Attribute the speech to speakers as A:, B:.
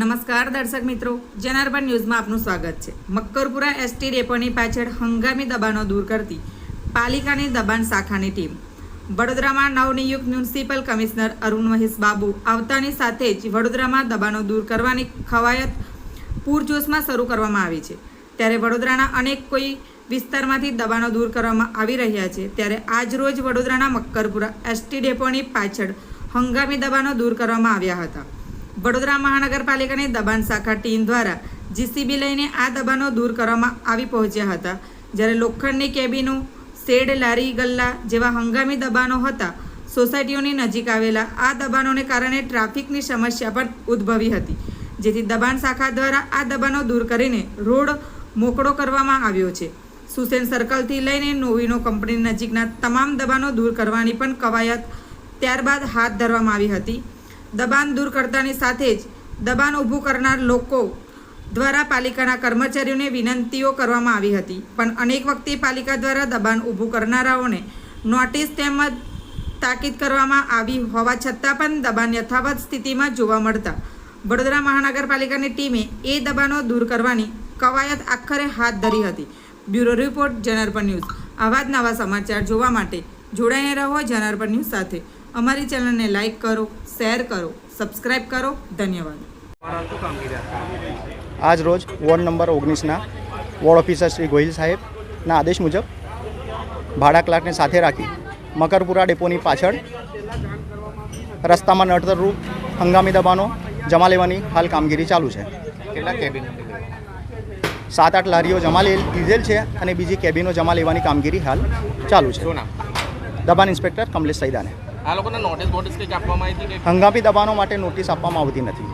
A: નમસ્કાર દર્શક મિત્રો જનાર્બન ન્યૂઝમાં આપનું સ્વાગત છે. મક્કરપુરા એસટી ડેપોની પાછળ હંગામી દબાણો દૂર કરતી પાલિકાની દબાણ શાખાની ટીમ. વડોદરામાં નવનિયુક્ત મ્યુનિસિપલ કમિશનર અરુણ મહેશ બાબુ આવતાની સાથે જ વડોદરામાં દબાણો દૂર કરવાની ખવાયત પૂરજોશમાં શરૂ કરવામાં આવી છે. ત્યારે વડોદરાના અનેક કોઈ વિસ્તારમાંથી દબાણો દૂર કરવામાં આવી રહ્યા છે. ત્યારે આજરોજ વડોદરાના મક્કરપુરા એસટી ડેપોની પાછળ હંગામી દબાણો દૂર કરવામાં આવ્યા હતા. વડોદરા મહાનગરપાલિકાની દબાણ શાખા ટીમ દ્વારા જીસીબી લઈને આ દબાણો દૂર કરવામાં આવી પહોંચ્યા હતા. જ્યારે લોખંડની કેબિનો, શેડ, લારી, ગલ્લા જેવા હંગામી દબાણો હતા, સોસાયટીઓની નજીક આવેલા આ દબાણોને કારણે ટ્રાફિકની સમસ્યા પણ ઉદ્ભવી હતી, જેથી દબાણ શાખા દ્વારા આ દબાણો દૂર કરીને રોડ મોકળો કરવામાં આવ્યો છે. સુસેન સર્કલથી લઈને નોવિનો કંપની નજીકના તમામ દબાણો દૂર કરવાની પણ કવાયત ત્યારબાદ હાથ ધરવામાં આવી હતી. દબાણ દૂર કરતાની સાથે જ દબાણ ઊભું કરનાર લોકો દ્વારા પાલિકાના કર્મચારીઓને વિનંતીઓ કરવામાં આવી હતી. પણ અનેક વખતે પાલિકા દ્વારા દબાણ ઊભું કરનારાઓને નોટિસ તેમજ તાકીદ કરવામાં આવી હોવા છતાં પણ દબાણ યથાવત સ્થિતિમાં જોવા મળતા વડોદરા મહાનગરપાલિકાની ટીમે એ દબાણો દૂર કરવાની કવાયત આખરે હાથ ધરી હતી. Bureau report Janarpan news. આવા જ નવા સમાચાર જોવા માટે જોડાઈને રહો જનાર્પણ ન્યૂઝ સાથે. અમારી ચેનલને લાઇક કરો શેર કરો સબસ્ક્રાઇબ કરો. ધન્યવાદ.
B: આજ રોજ વોર્ડ નંબર ઓગણીસના વોર્ડ ઓફિસર શ્રી ગોહિલ સાહેબના આદેશ મુજબ ભાડા ક્લાર્કને સાથે રાખી મકરપુરા ડેપોની પાછળ રસ્તામાં નડતરરૂપ હંગામી દબાણો જમા લેવાની હાલ કામગીરી ચાલુ છે.
C: કેટલા કેબિન
B: સાત આઠ લારીઓ જમા લે લીધેલ છે અને બીજી કેબિનો જમા લેવાની કામગીરી હાલ ચાલુ છે. દબાણ ઇન્સ્પેક્ટર કમલેશ સૈદાને.
C: આ લોકોને નોટિસ બોટિસ કંઈક આપવામાં આવી હતી
B: હંગામી દબાણો માટે નોટિસ આપવામાં આવતી નથી.